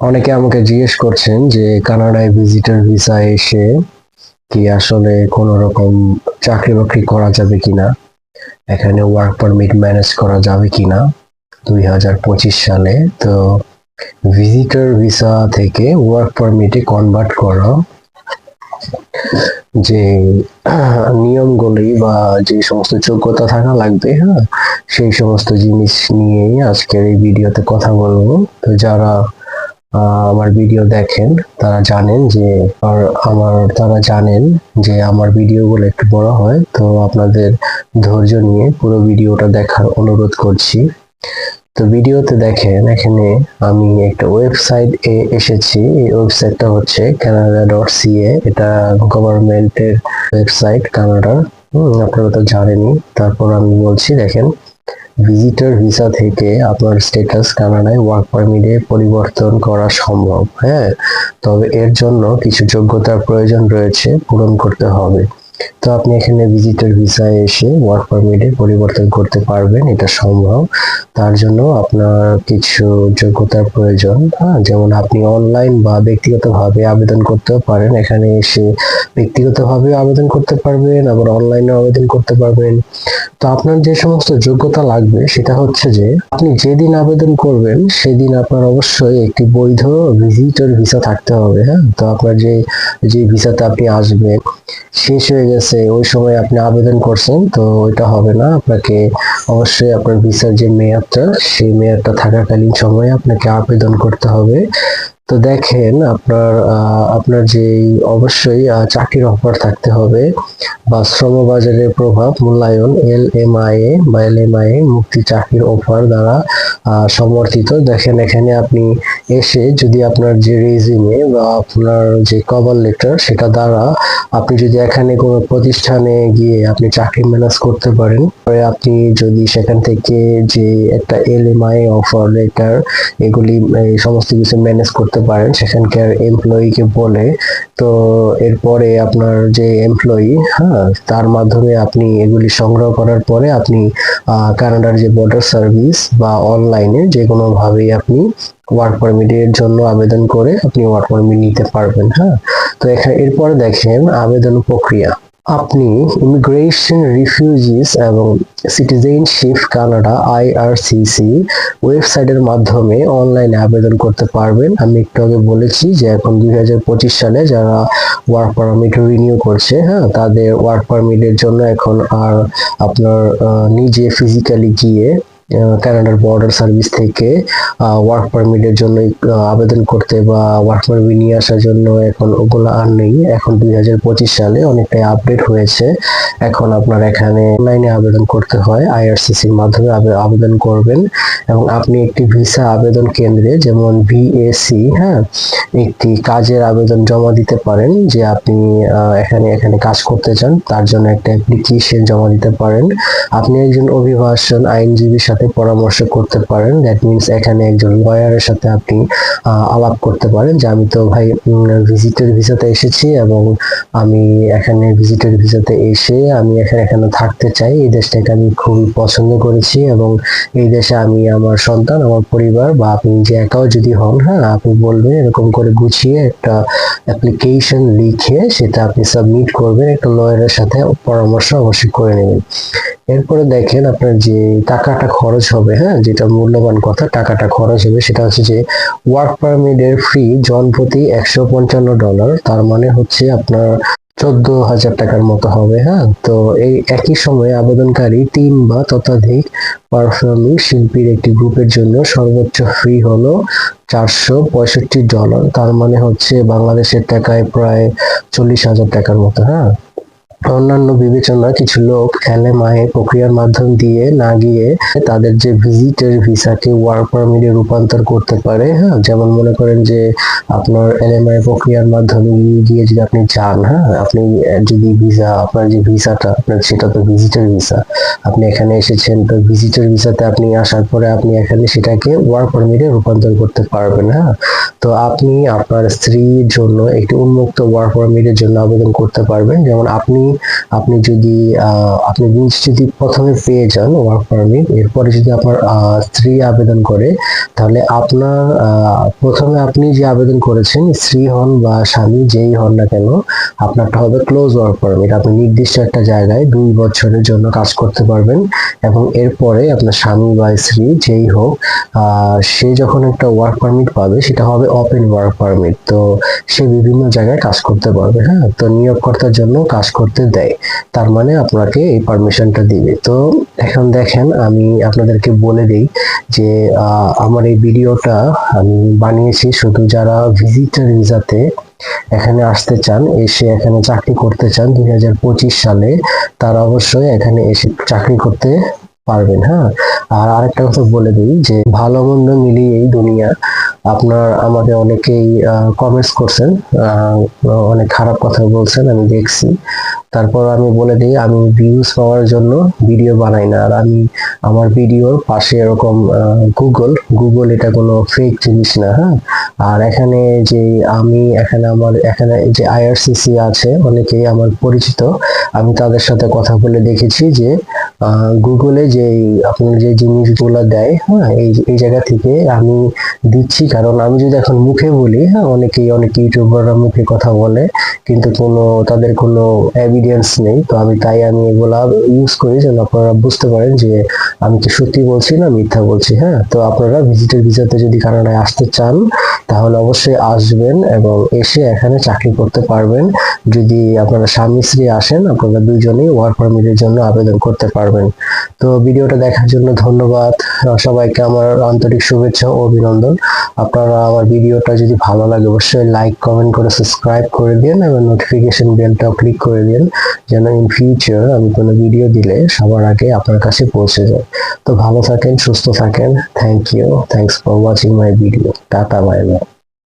অনেকে আমাকে জিজ্ঞেস করছেন যে কানাডায় ভিজিটার ভিসা এসে কি আসলে কোনো রকম চাকরি বাকরি করা যাবে কিনা? এখানে ওয়ার্ক পারমিট ম্যানেজ করা যাবে কিনা? দুই হাজার পঁচিশ সালে। তো ভিজিটার ভিসা থেকে ওয়ার্ক পারমিটে কনভার্ট করা। যে, নিয়মগুলি বা যে সমস্ত যোগ্যতা থাকা লাগবে হ্যাঁ? সেই সমস্ত জিনিস নিয়েই আজকের এই ভিডিওতে কথা বলব। তো যারা আমার ভিডিও দেখেন, তারা জানেন যে, আর আমার, তারা জানেন যে আমার ভিডিওগুলো একটু বড় হয়। তো আপনাদের ধৈর্য নিয়ে পুরো ভিডিওটা দেখার অনুরোধ করছি। তো ভিডিওতে দেখেন, এখানে আমি একটা ওয়েবসাইট এ এসেছি। এই ওয়েবসাইটটা হচ্ছে কানাডা ডট সিএ এটা গভর্নমেন্টের ওয়েবসাইট কানাডার আপনারা তো জানেনই। তারপর আমি বলছি, দেখেন ভিজিটর ভিসা থেকে আপনার স্ট্যাটাস কানাডায় ওয়ার্ক পারমিটে পরিবর্তন করা সম্ভব হ্যাঁ? তবে এর জন্য কিছু যোগ্যতার প্রয়োজন রয়েছে, পূরণ করতে হবে। তো আপনি এখানে ভিজিটর ভিসায় এসে ওয়ার্ক পারমিটে পরিবর্তন করতে পারবেন, এটা সম্ভব। তার জন্য আপনার কিছু যোগ্যতার প্রয়োজন। হ্যাঁ যেমন আপনি অনলাইন বা ব্যক্তিগতভাবে আবেদন করতেও পারেন। এখানে এসে ব্যক্তিগতভাবে আবেদন করতে পারবেন, আবার অনলাইনে আবেদন করতে পারবেন। তো আপনার যে সমস্ত যোগ্যতা লাগবে, সেটা হচ্ছে যে, আপনি যেদিন আবেদন করবেন, সেদিন আপনার অবশ্যই একটি বৈধ ভিজিটর ভিসা থাকতে হবে হ্যাঁ। তো আপনার যে যে ভিসাতে আপনি আসবেন, শেষ হয়ে গেছে ওই সময় আপনি আবেদন করছেন, তো ওইটা হবে না। আপনাকে অবশ্যই আপনার ভিসার যে মেয়াদটা, সেই মেয়াদটা থাকাকালীন সময়ে আপনাকে আবেদন করতে হবে। তো দেখেন আপনার আপনার যে অবশ্যই চাকরির অফার থাকতে হবে বা শ্রমবাজারের প্রভাব, মূল্যায়ন, এল এম আই এ বা এল এম আই এ মুক্তি চাকরির অফার দ্বারা সমর্থিত। দেখেন এখানে আপনি এসে যদি আপনার যে রেজিউমে বা আপনার যে কভার লেটার সেটা দ্বারা আপনি যদি এখানে কোনো প্রতিষ্ঠানে গিয়ে আপনি চাকরি ম্যানেজ করতে পারেন পরে আপনি যদি সেখান থেকে যে একটা L M I offer letter এগুলি সমস্ত কিছু ম্যানেজ করতে পারেন সেখানকার এমপ্লয়িকে বলে, তো এরপরে আপনার যে এমপ্লয়ি হ্যাঁ তার মাধ্যমে আপনি এগুলি সংগ্রহ করার পরে আপনি কানাডার যে বর্ডার সার্ভিস বা অনলাইনে যে কোনো ভাবেই আপনি ওয়ার্ক পারমিটের জন্য আবেদন করে আপনি ওয়ার্ক পারমিট নিতে পারবেন হ্যাঁ। তো এখানে এরপরে দেখেন আবেদন প্রক্রিয়া। আপনি ইমিগ্রেশন রিফিউজিস এবং সিটিজেনশিপ কানাডা আইআরসিসি ওয়েবসাইটের মাধ্যমে অনলাইনে আবেদন করতে পারবেন। আমি একটু আগে বলেছি যে এখন দুই হাজার পঁচিশ সালে যারা ওয়ার্ক পারমিট রিনিউ করছে হ্যাঁ তাদের ওয়ার্ক পারমিটের জন্য এখন আর আপনার নিজে ফিজিক্যালি গিয়ে কানাডার বর্ডার সার্ভিস থেকে ওয়ার্ক পারমিটের জন্য আবেদন করতে বা ওয়ার্ক পারমিট নিয়ে আসার জন্য এখন ওগুলো আর নেই। এখন দুই হাজার পঁচিশ সালে অনেকটাই আপডেট হয়েছে। এখন আপনার এখানে অনলাইনে আবেদন করতে হয় আইআরসিসির মাধ্যমে আবেদন করবেন। এবং আপনি একটি ভিসা আবেদন কেন্দ্রে, যেমন ভিএসি হ্যাঁ একটি কাজের আবেদন জমা দিতে পারেন, যে আপনি এখানে এখানে কাজ করতে চান, তার জন্য একটা অ্যাপ্লিকেশন জমা দিতে পারেন। আপনি একজন অভিভাষণ আইনজীবীর সাথে পরামর্শ করতে পারেন। দ্যাট মিনস এখানে একজন লয়ারের সাথে আপনি আলাপ করতে পারেন যে আমি তো ভাই ভিজিটর ভিসাতে এসেছি এবং আমি এখানে ভিজিটর ভিসাতে এসে আমি এখানে এখানে থাকতে চাই। এই দেশটাকে আমি খুবই পছন্দ করেছি এবং এই দেশে আমি আমার সন্তান, আমার পরিবার বা আপনি যে একাও যদি হন হ্যাঁ আপনি বলবেন, এরকম করে গুছিয়ে একটা অ্যাপ্লিকেশন লিখে সেটা আপনি সাবমিট করবেন, একটা লয়ারের সাথে পরামর্শ অবশ্যই করে নেবেন। এরপরে দেখেন আপনার যে টাকাটা খরচ হবে হ্যাঁ? যেটা মূল্যবান কথা, টাকাটা খরচ হবে, সেটা হচ্ছে যে ওয়ার্ক পারমিটের ফি জন প্রতি একশো পঞ্চান্ন ডলার তার মানে হচ্ছে আপনার চোদ্দ হাজার টাকার মতো হবে হ্যাঁ? তো এই একই সময়ে আবেদনকারী তিন বা ততোধিক পারফর্মিং শিল্পীর একটি গ্রুপের জন্য সর্বোচ্চ ফি হলো চারশো পঁয়ষট্টি ডলার তার মানে হচ্ছে বাংলাদেশের টাকায় প্রায় চল্লিশ হাজার টাকার মতো হ্যাঁ? অন্যান্য বিবেচনা কিছু লোক এলএমআই প্রক্রিয়ার মাধ্যম দিয়ে না গিয়ে তাদের যে ভিজিটের ভিসাকে ওয়ার্ক পারমিটে রূপান্তর করতে পারে হ্যাঁ? যেমন মনে করেন যে আপনার এলএমআই প্রক্রিয়ার মাধ্যমে গিয়ে যদি আপনি যান হ্যাঁ? আপনি যদি ভিসা আপনার যে ভিসাটা, আপনার সেটা তো ভিজিটার ভিসা আপনি এখানে এসেছেন, তো ভিজিটার ভিসাতে আপনি আসার পরে আপনি এখানে সেটাকে ওয়ার্ক পারমিটে রূপান্তর করতে পারবেন হ্যাঁ? তো আপনি আপনার স্ত্রীর জন্য একটি উন্মুক্ত ওয়ার্ক পারমিটের জন্য আবেদন করতে পারবেন। যেমন আপনি আপনি যদি আপনি নিজ যদি প্রথমে পেয়ে যান ওয়ার্ক পারমিট এরপরে যদি আপনার স্ত্রী আবেদন করে, তাহলে আপনার প্রথমে আপনি যে আবেদন করেছেন, স্ত্রী হন বা স্বামী যেই হন না কেন, আপনারটা হবে ক্লোজ ওয়ার্ক পারমিট আপনি নির্দিষ্ট একটা জায়গায় দুই বছরের জন্য কাজ করতে পারবেন এবং এরপরে আপনার স্বামী বা স্ত্রী যেই হোক সে যখন একটা ওয়ার্ক পারমিট পাবে, সেটা হবে ওপেন ওয়ার্ক পারমিট তো সে বিভিন্ন জায়গায় কাজ করতে পারবে হ্যাঁ? তো নিয়োগকর্তার জন্য কাজ করতে দেয়, তার মানে আপনাকে এই পারমিশনটা দিবে। তো এখন দেখেন, আমি আপনাদেরকে বলে দিই যে আমার এই ভিডিওটা আমি বানিয়েছি শুধু যারা ভিজিটার ভিসাতে এখানে আসতে চান, এসে এখানে চাকরি করতে চান দুই হাজার পঁচিশ সালে, তারা অবশ্যই এখানে এসে চাকরি করতে পারবেন হ্যাঁ? আর আরেকটা কথা বলে দিই যে ভালো মন্দ মিলিয়ে এই দুনিয়া আপনার আমাকে অনেকেই কমেন্টস করছেন অনেক খারাপ কথা বলছেন, আমি দেখছি। তারপর আমি বলে দিই, আমি ভিউজ পাওয়ার জন্য ভিডিও বানাই না। আর আমি আমার ভিডিওর পাশে এরকম গুগল গুগল এটা কোনো ফেক জিনিস না হ্যাঁ? আর এখানে যে আমি, এখানে আমার, এখানে যে আইআরসিসি আছে, অনেকেই আমার পরিচিত, আমি তাদের সাথে কথা বলে দেখেছি যে গুগলে যে আপনার যে জিনিসগুলো দেয় হ্যাঁ এই এই জায়গা থেকে আমি দিচ্ছি। কারণ আমি যদি এখন মুখে বলি হ্যাঁ অনেকেই, অনেক ইউটিউবাররা মুখে কথা বলে, কিন্তু কোনো, তাদের কোনো এভিডেন্স নেই। তো আমি তাই আমি এগুলা ইউজ করি যেন আপনারা বুঝতে পারেন যে আমি কি সত্যি বলছি না মিথ্যা বলছি হ্যাঁ। তো আপনারা ভিজিটার ভিসাতে যদি কানাডায় আসতে চান, তাহলে অবশ্যই আসবেন এবং এসে এখানে চাকরি করতে পারবেন। যদি আপনারা স্বামী স্ত্রী আসেন, আপনারা দুজনেই ওয়ার্ক পারমিটের জন্য আবেদন করতে পারবেন। তো ভিডিওটা দেখার জন্য ধন্যবাদ। সবাইকে আমার আন্তরিক শুভেচ্ছা ও অভিনন্দন। আপনারা আমার ভিডিওটা যদি ভালো লাগে, অবশ্যই লাইক কমেন্ট করে সাবস্ক্রাইব করে দিন এবং নোটিফিকেশন বেলটাও ক্লিক করে দিন যেন ইন ফিউচার আমি কোনো ভিডিও দিলে সবার আগে আপনার কাছে পৌঁছে যায়। তো ভালো থাকেন, সুস্থ থাকেন। Thank you thanks for watching my video tata bye bye